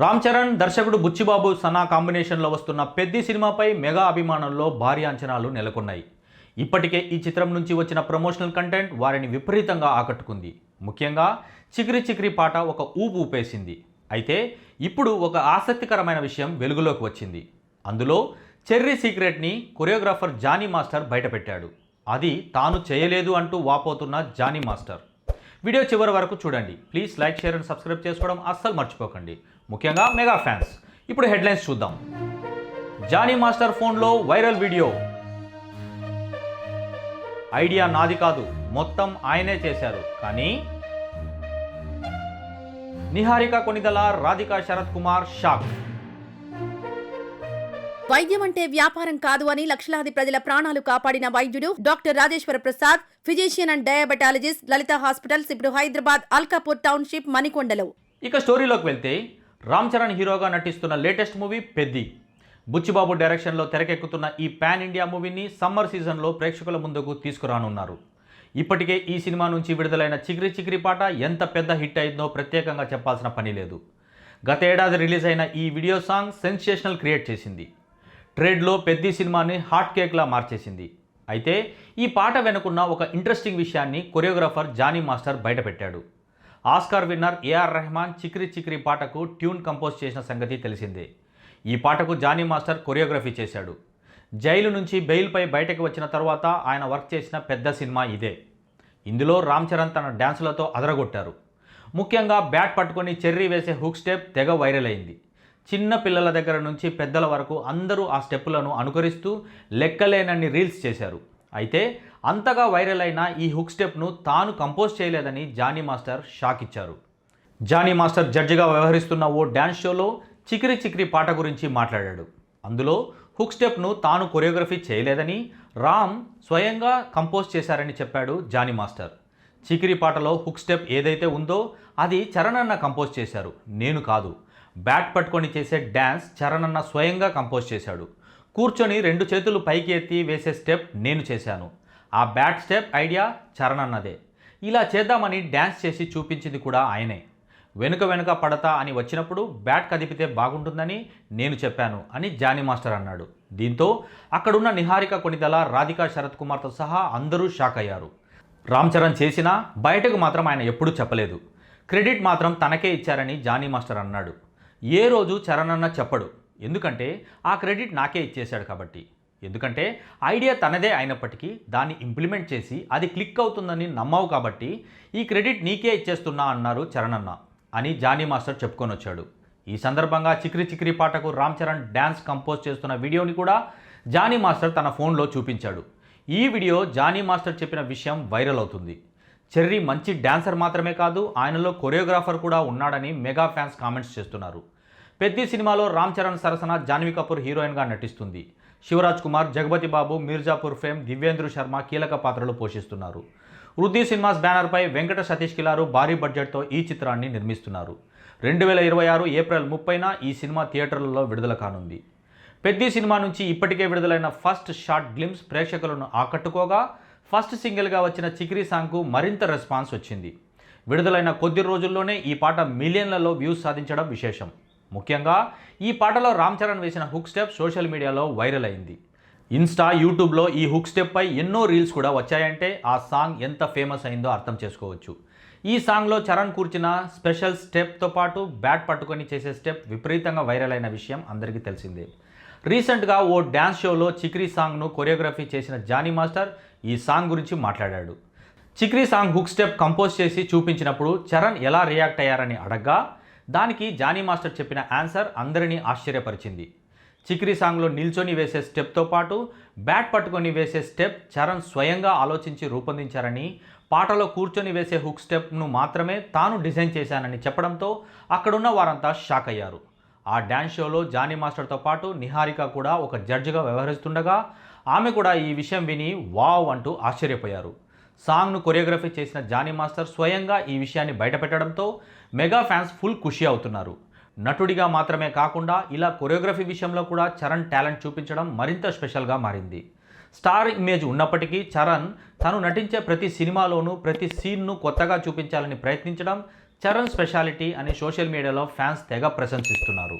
రామ్ చరణ్ దర్శకుడు బుచ్చిబాబు సనా కాంబినేషన్లో వస్తున్న పెద్ది సినిమాపై మెగా అభిమానంలో భారీ అంచనాలు నెలకొన్నాయి. ఇప్పటికే ఈ చిత్రం నుంచి వచ్చిన ప్రమోషనల్ కంటెంట్ వారిని విపరీతంగా ఆకట్టుకుంది. ముఖ్యంగా చికిరి చిక్రి పాట ఒక ఊపు ఊపేసింది. అయితే ఇప్పుడు ఒక ఆసక్తికరమైన విషయం వెలుగులోకి వచ్చింది. అందులో చెర్రీ సీక్రెట్ని కొరియోగ్రాఫర్ జానీ మాస్టర్ బయటపెట్టాడు. అది తాను చేయలేదు అంటూ వాపోతున్న జానీ మాస్టర్. వీడియో చివరి వరకు చూడండి. Please like share and subscribe చేసుకోవడం అస్సలు మర్చిపోకండి. ముఖ్యంగా మెగా ఫ్యాన్స్. ఇప్పుడు హెడ్లైన్స్ చూద్దాం. జానీ మాస్టర్ ఫోన్లో వైరల్ వీడియో. ఐడియా నాది కాదు. మొత్తం ఆయనే చేశారు. కానీ నిహారిక కొనిదల రాధికా శరత్ కుమార్ షాక్. వైద్యం అంటే వ్యాపారం కాదు అని లక్షలాది ప్రజల ప్రాణాలు కాపాడిన వైద్యుడు doctor Rajeshwara Prasad physician and diabetologist Lalitha hospitals ఇప్పుడు హైదరాబాద్ అల్కాపూర్ టౌన్షిప్ మణికొండలో. ఇక స్టోరీలోకి వెళ్తే రామ్ చరణ్ హీరోగా నటిస్తున్న లేటెస్ట్ మూవీ పెద్ది. బుచ్చిబాబు డైరెక్షన్లో తెరకెక్కుతున్న ఈ పాన్ ఇండియా మూవీని సమ్మర్ సీజన్లో ప్రేక్షకుల ముందుకు తీసుకురానున్నారు. ఇప్పటికే ఈ సినిమా నుంచి విడుదలైన చికిరి చికిరి పాట ఎంత పెద్ద హిట్ అయిందో ప్రత్యేకంగా చెప్పాల్సిన పని లేదు. గత ఏడాది రిలీజ్ అయిన ఈ వీడియో సాంగ్ సెన్సేషనల్ క్రియేట్ చేసింది. ట్రేడ్లో పెద్ద సినిమాని హాట్ కేక్లా మార్చేసింది. అయితే ఈ పాట వెనుకున్న ఒక ఇంట్రెస్టింగ్ విషయాన్ని choreographer Jani master బయటపెట్టాడు. Oscar winner AR Rahman Chikiri Chikiri పాటకు ట్యూన్ కంపోజ్ చేసిన సంగతి తెలిసిందే. ఈ పాటకు జానీ మాస్టర్ కొరియోగ్రఫీ చేశాడు. జైలు నుంచి బెయిల్పై బయటకు వచ్చిన తర్వాత ఆయన వర్క్ చేసిన పెద్ద సినిమా ఇదే. ఇందులో రామ్ చరణ్ తన డ్యాన్సులతో అదరగొట్టారు. ముఖ్యంగా బ్యాట్ పట్టుకొని చెర్రీ వేసే హుక్ స్టెప్ తెగ వైరల్ అయింది. చిన్న పిల్లల దగ్గర నుంచి పెద్దల వరకు అందరూ ఆ స్టెప్పులను అనుకరిస్తూ లెక్కలేనన్ని రీల్స్ చేశారు. అయితే అంతగా వైరల్ అయిన ఈ హుక్ స్టెప్ను తాను కంపోజ్ చేయలేదని జానీ మాస్టర్ షాక్ ఇచ్చారు. జానీ మాస్టర్ జడ్జిగా వ్యవహరిస్తున్న ఓ డ్యాన్స్ షోలో చికిరి చికిరి పాట గురించి మాట్లాడాడు. అందులో హుక్ స్టెప్ను తాను కొరియోగ్రఫీ చేయలేదని రామ్ స్వయంగా కంపోజ్ చేశారని చెప్పాడు జానీ మాస్టర్. చికిరి పాటలో హుక్ స్టెప్ ఏదైతే ఉందో అది చరణ్ కంపోజ్ చేశారు. నేను కాదు. బ్యాట్ పట్టుకొని చేసే డ్యాన్స్ చరణన్న స్వయంగా కంపోజ్ చేశాడు. కూర్చొని రెండు చేతులు పైకి ఎత్తి వేసే స్టెప్ నేను చేశాను. ఆ బ్యాట్ స్టెప్ ఐడియా చరణన్నదే. ఇలా చేద్దామని డ్యాన్స్ చేసి చూపించింది కూడా ఆయనే. వెనుక వెనుక పడతా అని వచ్చినప్పుడు బ్యాట్ కదిపితే బాగుంటుందని నేను చెప్పాను అని జానీ మాస్టర్ అన్నాడు. దీంతో అక్కడున్న నిహారిక కొనిదల రాధికా శరత్ కుమార్తో సహా అందరూ షాక్ అయ్యారు. రామ్ చరణ్ చేసినా బయటకు మాత్రం ఆయన ఎప్పుడూ చెప్పలేదు. క్రెడిట్ మాత్రం తనకే ఇచ్చారని జానీ మాస్టర్ అన్నాడు. ఏ రోజు చరణ్ అన్న చెప్పడు. ఎందుకంటే ఆ క్రెడిట్ నాకే ఇచ్చేశాడు కాబట్టి. ఎందుకంటే ఐడియా తనదే అయినప్పటికీ దాన్ని ఇంప్లిమెంట్ చేసి అది క్లిక్ అవుతుందని నమ్మవు కాబట్టి ఈ క్రెడిట్ నీకే ఇచ్చేస్తున్నా అన్నారు చరణన్న అని జానీ మాస్టర్ చెప్పుకొని వచ్చాడు. ఈ సందర్భంగా చిక్రి చిక్రి పాటకు రామ్ చరణ్ డ్యాన్స్ కంపోజ్ చేస్తున్న వీడియోని కూడా జానీ మాస్టర్ తన ఫోన్లో చూపించాడు. ఈ వీడియో జానీ మాస్టర్ చెప్పిన విషయం వైరల్ అవుతుంది. చెర్రీ మంచి డ్యాన్సర్ మాత్రమే కాదు ఆయనలో కొరియోగ్రాఫర్ కూడా ఉన్నాడని మెగా ఫ్యాన్స్ కామెంట్స్ చేస్తున్నారు. పెద్ద సినిమాలో రామ్ చరణ్ సరసన జాన్వీ కపూర్ హీరోయిన్గా నటిస్తుంది. శివరాజ్ కుమార్ జగపతి బాబు మీర్జాపూర్ ఫేమ్ దివ్యేంద్రు శర్మ కీలక పాత్రలు పోషిస్తున్నారు. వృద్ధి సినిమాస్ బ్యానర్పై వెంకట సతీష్ కిలారు భారీ బడ్జెట్తో ఈ చిత్రాన్ని నిర్మిస్తున్నారు. రెండు వేల ఇరవై ఆరు ఏప్రిల్ ముప్పైన ఈ సినిమా థియేటర్లలో విడుదల కానుంది. పెద్ద సినిమా నుంచి ఇప్పటికే విడుదలైన ఫస్ట్ షార్ట్ గ్లిమ్స్ ప్రేక్షకులను ఆకట్టుకోగా ఫస్ట్ సింగిల్గా వచ్చిన చికిరి సాంగ్కు మరింత రెస్పాన్స్ వచ్చింది. విడుదలైన కొద్ది రోజుల్లోనే ఈ పాట మిలియన్లలో వ్యూస్ సాధించడం విశేషం. ముఖ్యంగా ఈ పాటలో రామ్ చరణ్ వేసిన హుక్ స్టెప్ సోషల్ మీడియాలో వైరల్ అయింది. ఇన్స్టా యూట్యూబ్లో ఈ హుక్ స్టెప్పై ఎన్నో రీల్స్ కూడా వచ్చాయంటే ఆ సాంగ్ ఎంత ఫేమస్ అయిందో అర్థం చేసుకోవచ్చు. ఈ సాంగ్లో చరణ్ కూర్చిన స్పెషల్ స్టెప్తో పాటు బ్యాట్ పట్టుకొని చేసే స్టెప్ విపరీతంగా వైరల్ అయిన విషయం అందరికీ తెలిసిందే. రీసెంట్గా ఓ డ్యాన్స్ షోలో చిక్రీ సాంగ్ను కొరియోగ్రఫీ చేసిన జానీ మాస్టర్ ఈ సాంగ్ గురించి మాట్లాడాడు. Chikiri song hook step compose చేసి చూపించినప్పుడు చరణ్ ఎలా రియాక్ట్ అయ్యారని అడగ్గా దానికి జానీ మాస్టర్ చెప్పిన ఆన్సర్ అందరినీ ఆశ్చర్యపరిచింది. చిక్రీ సాంగ్లో నిల్చొని వేసే స్టెప్తో పాటు బ్యాట్ పట్టుకొని వేసే స్టెప్ చరణ్ స్వయంగా ఆలోచించి రూపొందించారని పాటలో కూర్చొని వేసే హుక్ స్టెప్ను మాత్రమే తాను డిజైన్ చేశానని చెప్పడంతో అక్కడున్న వారంతా షాక్ అయ్యారు. ఆ డ్యాన్స్ షోలో జానీ మాస్టర్తో పాటు నిహారిక కూడా ఒక జడ్జిగా వ్యవహరిస్తుండగా ఆమె కూడా ఈ విషయం విని వావ్ అంటూ ఆశ్చర్యపోయారు. సాంగ్ను కొరియోగ్రఫీ చేసిన జానీ మాస్టర్ స్వయంగా ఈ విషయాన్ని బయటపెట్టడంతో మెగా ఫ్యాన్స్ ఫుల్ ఖుషి అవుతున్నారు. నటుడిగా మాత్రమే కాకుండా ఇలా కొరియోగ్రఫీ విషయంలో కూడా చరణ్ టాలెంట్ చూపించడం మరింత స్పెషల్గా మారింది. స్టార్ ఇమేజ్ ఉన్నప్పటికీ చరణ్ తను నటించే ప్రతి సినిమాలోనూ ప్రతి సీన్ను కొత్తగా చూపించాలని ప్రయత్నించడం చరణ్ స్పెషాలిటీ అని సోషల్ మీడియాలో ఫ్యాన్స్ తెగ ప్రశంసిస్తున్నారు.